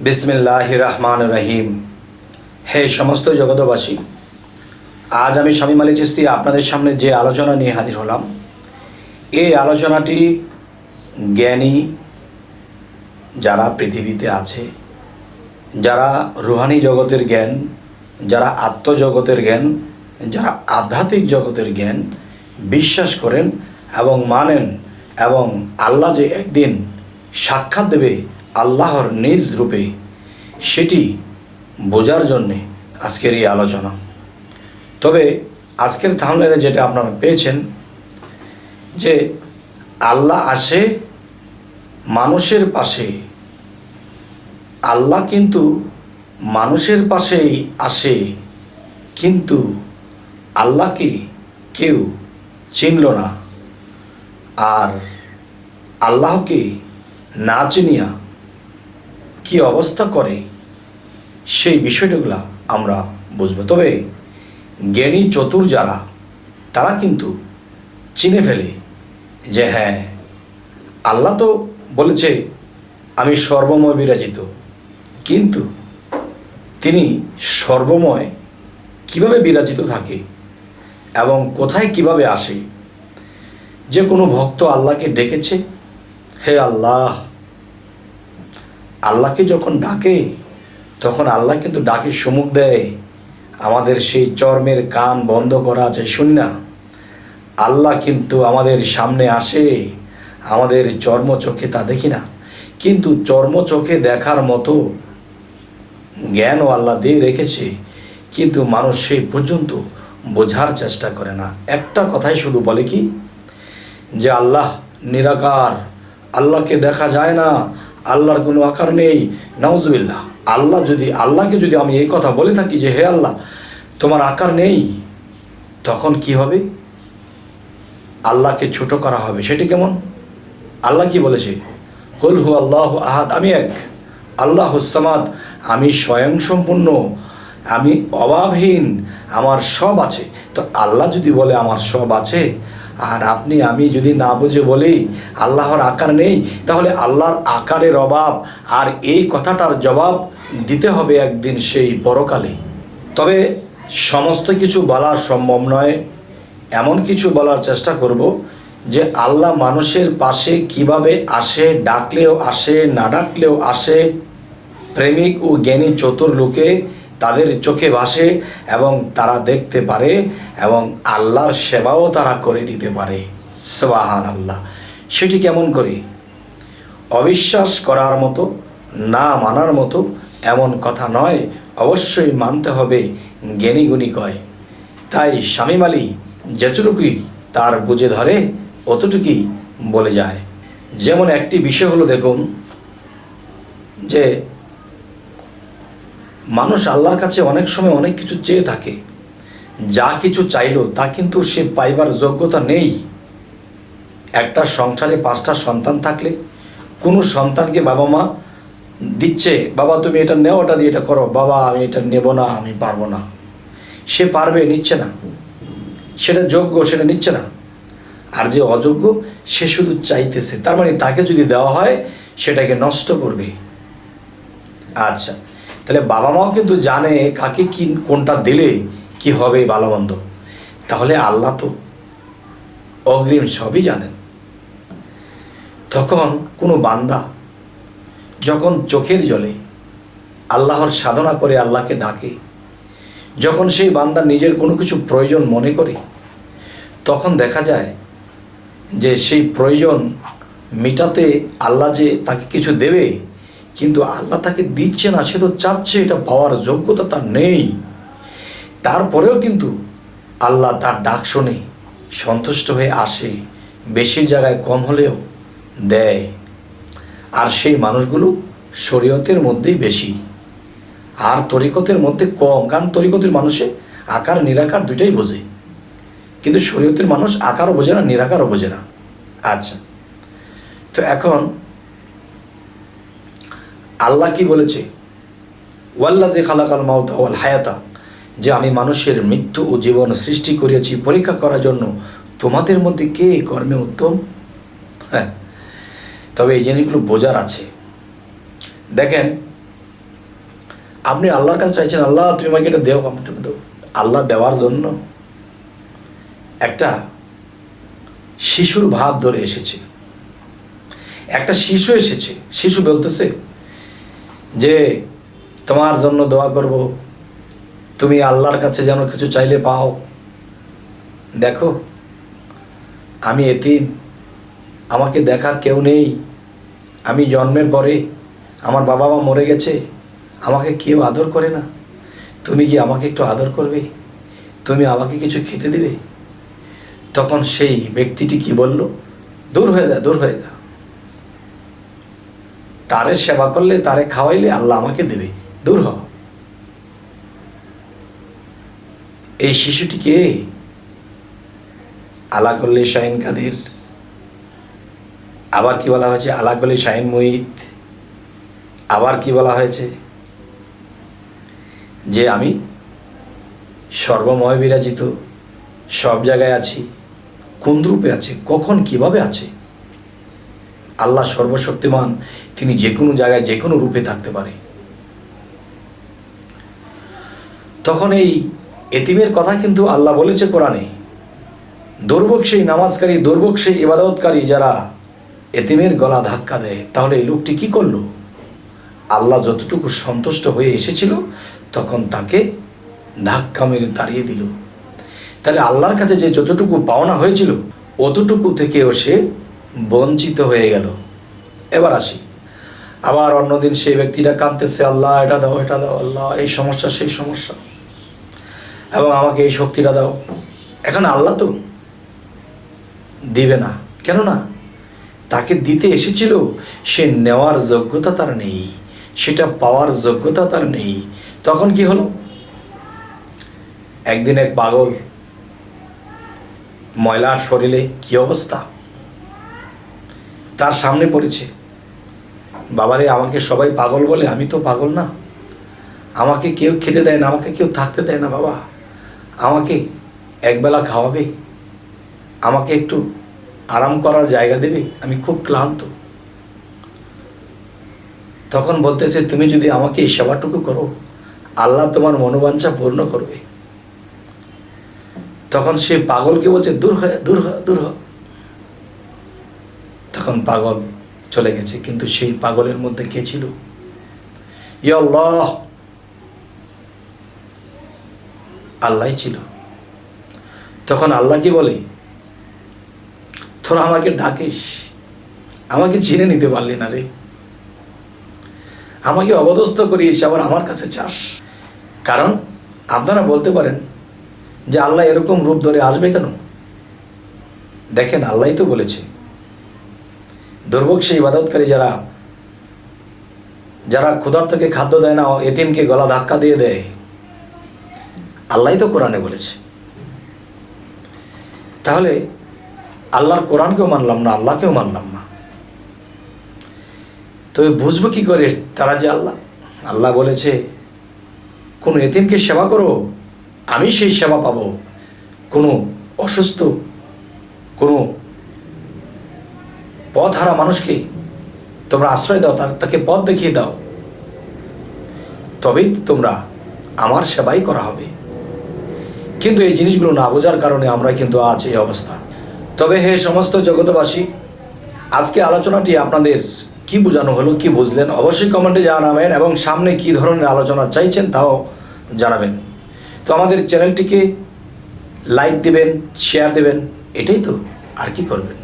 বিসমিল্লাহ রহমান রহিম হে সমস্ত জগতবাসী আজ আমি স্বামী মালি চিস্তি আপনাদের সামনে যে আলোচনা নিয়ে হাজির হলাম, এই আলোচনাটি জ্ঞানী যারা পৃথিবীতে আছে, যারা রুহানি জগতের জ্ঞান, যারা আত্মজগতের জ্ঞান, যারা আধ্যাত্মিক জগতের জ্ঞান বিশ্বাস করেন এবং মানেন এবং আল্লাহ যে একদিন সাক্ষাৎ দেবে আল্লাহর নিজ রূপে, সেটি বোঝার জন্যে আজকের এই আলোচনা। তবে আজকের থামলেনে যেটা আপনারা পেয়েছেন, যে আল্লাহ আসে মানুষের পাশে। আল্লাহ কিন্তু মানুষের পাশেই আসে, কিন্তু আল্লাহকে কেউ চিনল না। আর আল্লাহকে না চিনিয়া কি অবস্থা করে, সেই বিষয়গুলো আমরা বুঝব। তবে জ্ঞানী চতুর যারা, তারা কিন্তু চিনে ফেলে যে হ্যাঁ আল্লাহ তো বলেছে, আমি সর্বময় বিরাজিত। কিন্তু তিনি সর্বময় কীভাবে বিরাজিত থাকে এবং কোথায় কীভাবে আসে, যে কোনো ভক্ত আল্লাহকে ডেকেছে, হে আল্লাহ আল্লাহকে যখন ডাকে, তখন আল্লাহ কিন্তু ডাকে সুমুখ দেয়। আমাদের সেই চর্মের কান বন্ধ করা আছে, শুনি না। আল্লাহ কিন্তু আমাদের সামনে আসে, আমাদের চর্ম চোখে তা দেখি না। কিন্তু চর্ম চোখে দেখার মতো জ্ঞানও আল্লাহ দিয়ে রেখেছে। কিন্তু মানুষ সেই পর্যন্ত বোঝার চেষ্টা করে না। একটা কথাই শুধু বলে কি? যে আল্লাহ নিরাকার, আল্লাহকে দেখা যায় না আল্লাহর কোনো আকার নেই, নাউজুবিল্লাহ। আল্লাহ যদি, আল্লাহকে যদি আমি এই কথা বলে থাকি যে, হে আল্লাহ, তোমার আকার নেই, তখন কি হবে? আল্লাহকে ছোট করা হবে। সেটি কেমন? আল্লাহ কি বলেছে? কল হু আল্লাহ আহাদ, আমি এক। আল্লাহ হুসামাদ আমি স্বয়ংসম্পূর্ণ আমি অভাবহীন, আমার সব আছে। তো আল্লাহ যদি বলে আমার সব আছে আর আপনি, আমি যদি না বুঝে বলি, আল্লাহর আকার নেই, তাহলে আল্লাহর আকারের অভাব আর এই কথাটার জবাব দিতে হবে একদিন সেই পরকালে। তবে সমস্ত কিছু বলা সম্ভব নয়, এমন কিছু বলার চেষ্টা করব যে আল্লাহ মানুষের পাশে কীভাবে আসে, ডাকলেও আসে, না ডাকলেও আসে, প্রেমিক ও জ্ঞানী চতুর লোকে তাদের চোখে ভাসে এবং তারা দেখতে পারে এবং আল্লাহর সেবাও তারা করে দিতে পারে। সবাহান আল্লাহ সেটি কেমন করে? অবিশ্বাস করার মতো, না মানার মতো এমন কথা নয়, অবশ্যই মানতে হবে জ্ঞানী গুণী কয়। তাই স্বামী মালি যেটুকুই তার বুঝে ধরে, অতটুকুই বলে যায়। যেমন একটি বিষয় হলো দেখুন, যে মানুষ আল্লাহর কাছে অনেক সময় অনেক কিছু চেয়ে থাকে। যা কিছু চাইলো তা কিন্তু সে পাইবার যোগ্যতা নেই। একটা সংসারে পাঁচটা সন্তান থাকলে কোনো সন্তানকে বাবা মা দিচ্ছে, বাবা, তুমি এটা নেও, ওটা দিয়ে এটা করো। বাবা, আমি এটা নেব না, আমি পারব না। সে পারবে, নিচ্ছে না। সেটা যোগ্য, সেটা নিচ্ছে না। আর যে অযোগ্য, সে শুধু চাইতেছে। তার মানে তাকে যদি দেওয়া হয়, সেটাকে নষ্ট করবে। আচ্ছা। তাহলে বাবা মাও কিন্তু জানে কাকে কি, কোনটা দিলে কি হবে ভালো মন্দ তাহলে আল্লাহ তো অগ্রিম সবই জানেন। তখন কোনো বান্দা যখন চোখের জলে আল্লাহর সাধনা করে আল্লাহকে ডাকে, যখন সেই বান্দা নিজের কোনো কিছু প্রয়োজন মনে করে, তখন দেখা যায় যে সেই প্রয়োজন মেটাতে আল্লাহ যে তাকে কিছু দেবে কিন্তু আল্লাহ তাকে দিচ্ছে না সে তো চাচ্ছে, এটা পাওয়ার যোগ্যতা তার নেই। তারপরেও কিন্তু আল্লাহ তার ডাক শোনে সন্তুষ্ট হয়ে আসে, বেশি জায়গায় কম হলেও দেয়। আর সেই মানুষগুলো শরীয়তের মধ্যেই বেশি। আর তরিকতের মধ্যে কম, কারণ তরিকতের মানুষে আকার, নিরাকার দুইটাই বোঝে। কিন্তু শরীয়তের মানুষ আকারও বোঝে না, নিরাকারও বোঝে না। আচ্ছা। তো এখন আল্লাহ কি বলেছে? ওয়াল্লা যে খালাকাল মাউতা ওয়াল হায়াতা, যে আমি মানুষের মৃত্যু ও জীবন সৃষ্টি করিয়াছি পরীক্ষা করার জন্য, তোমাদের মধ্যে কে কর্মে উত্তম? হ্যাঁ তবে এই জিনিসগুলো বোঝার আছে। দেখেন, আপনি আল্লাহর কাছে চাইছেন, আল্লাহ, তুমি আমাকে এটা দেও আমাকে এটা দেও। আল্লাহ দেওয়ার জন্য একটা শিশুর ভাব ধরে এসেছে। একটা শিশু এসেছে, শিশু বলতেছে যে তোমার জন্য দোয়া করব। তুমি আল্লাহর কাছে যেন কিছু চাইলে পাও। দেখো, আমি এতিম, আমাকে দেখার কেউ নেই। আমি জন্মের পরে আমার বাবা মা মরে গেছে, আমাকে কেউ আদর করে না। তুমি কি আমাকে একটু আদর করবে? তুমি আমাকে কিছু খেতে দেবে? তখন সেই ব্যক্তিটি কি বলল? দূর হয়ে যা, দূর হয়ে যা। তারে সেবা করলে, তারে খাওয়াইলে আল্লাহ আমাকে দেবে। দূর হ। এই শিশুটিকে আলা করলে শাহিন কাদির, আবার কি বলা হয়েছে? আলা করলে শাহিন মুহিত আবার কি বলা হয়েছে? যে আমি সর্বময় বিরাজিত, সব জায়গায় আছি, কোন রূপে আছে, কখন কীভাবে আছে? আল্লাহ সর্বশক্তিমান, তিনি যে কোনো জায়গায় যে কোনো রূপে থাকতে পারে। তখন এই এতিমের কথা কিন্তু আল্লাহ বলেছে কোরআনে দুর্ভোগ সেই নামাজকারী দুর্ভোগ সেই ইবাদতকারী যারা এতিমের গলা ধাক্কা দেয়, তাহলে এই লোকটি কি করল? আল্লাহ যতটুকু সন্তুষ্ট হয়ে এসেছিল, তখন তাকে ধাক্কা মেরে তাড়িয়ে দিল। তাহলে আল্লাহর কাছে যে যতটুকু পাওনা হয়েছিল, অতটুকু থেকেও সে বঞ্চিত হয়ে গেল। এবার আসি। আবার অন্যদিন সেই ব্যক্তিটা কাঁদতেছে, আল্লাহ, এটা দাও এটা দাও, আল্লাহ, এই সমস্যা, সেই সমস্যা। এবং আমাকে এই শক্তিটা দাও। এখন আল্লাহ তো দিবে না। কেন না তাকে দিতে এসেছিল, সে নেওয়ার যোগ্যতা তার নেই, সেটা পাওয়ার যোগ্যতা তার নেই। তখন কি হলো? একদিন এক পাগল ময়লার শরীরে কি অবস্থা? তার সামনে পড়েছে। বাবারে, আমাকে সবাই পাগল বলে? আমি তো পাগল না। আমাকে কেউ খেতে দেয় না, আমাকে কেউ থাকতে দেয় না বাবা। আমাকে একবেলা খাওয়াবে? আমাকে একটু আরাম করার জায়গা দেবে? আমি খুব ক্লান্ত। তখন বলতেছে, তুমি যদি আমাকে এই সেবাটুকু করো, আল্লাহ তোমার মনোবাঞ্ছা পূর্ণ করবে। তখন সে পাগলকে বলছে, দূর হয়, দূর হ দূর হ। তখন পাগল চলে গেছে, কিন্তু সেই পাগলের মধ্যে কে ছিল? আল্লাহ ছিল। তখন আল্লাহ কি বলে? তোরা আমাকে ডাকিস। আমাকে চিনে নিতে পারলি না রে। আমাকে অবদস্থ করিস, আবার আমার কাছে চাস। কারণ আপনারা বলতে পারেন যে আল্লাহ এরকম রূপ ধরে আসবে কেন? দেখেন, আল্লাহই তো বলেছে। দুর্ভোগ সেই ইবাদতকারী যারা যারা ক্ষুধার্তকে খাদ্য দেয় না, এতিমকে গলা ধাক্কা দিয়ে দেয়। আল্লাহই তো কোরআনে বলেছে। তাহলে আল্লাহর কোরআনকেও মানলাম না, আল্লাহকেও মানলাম না। তবে বুঝব কি করে তারা যে আল্লাহ? আল্লাহ বলেছে, কোনো এতিমকে সেবা করো, আমি সেই সেবা পাবো। কোনো অসুস্থ, কোনো পথ হারা মানুষকে তোমরা আশ্রয় দাও তার তাকে পথ দেখিয়ে দাও। তবেই তোমরা আমার সেবাই করা হবে। কিন্তু এই জিনিসগুলো না বোঝার কারণে আমরা কিন্তু আজ এই অবস্থা। তবে হে সমস্ত জগতবাসী আজকে আলোচনাটি আপনাদের কি বোঝানো হলো, কি বুঝলেন, অবশ্যই কমেন্টে জানাবেন এবং সামনে কি ধরনের আলোচনা চাইছেন তাও জানাবেন। তো আমাদের চ্যানেলটিকে লাইক দেবেন, শেয়ার দেবেন, এটাই তো, আর কি করবেন?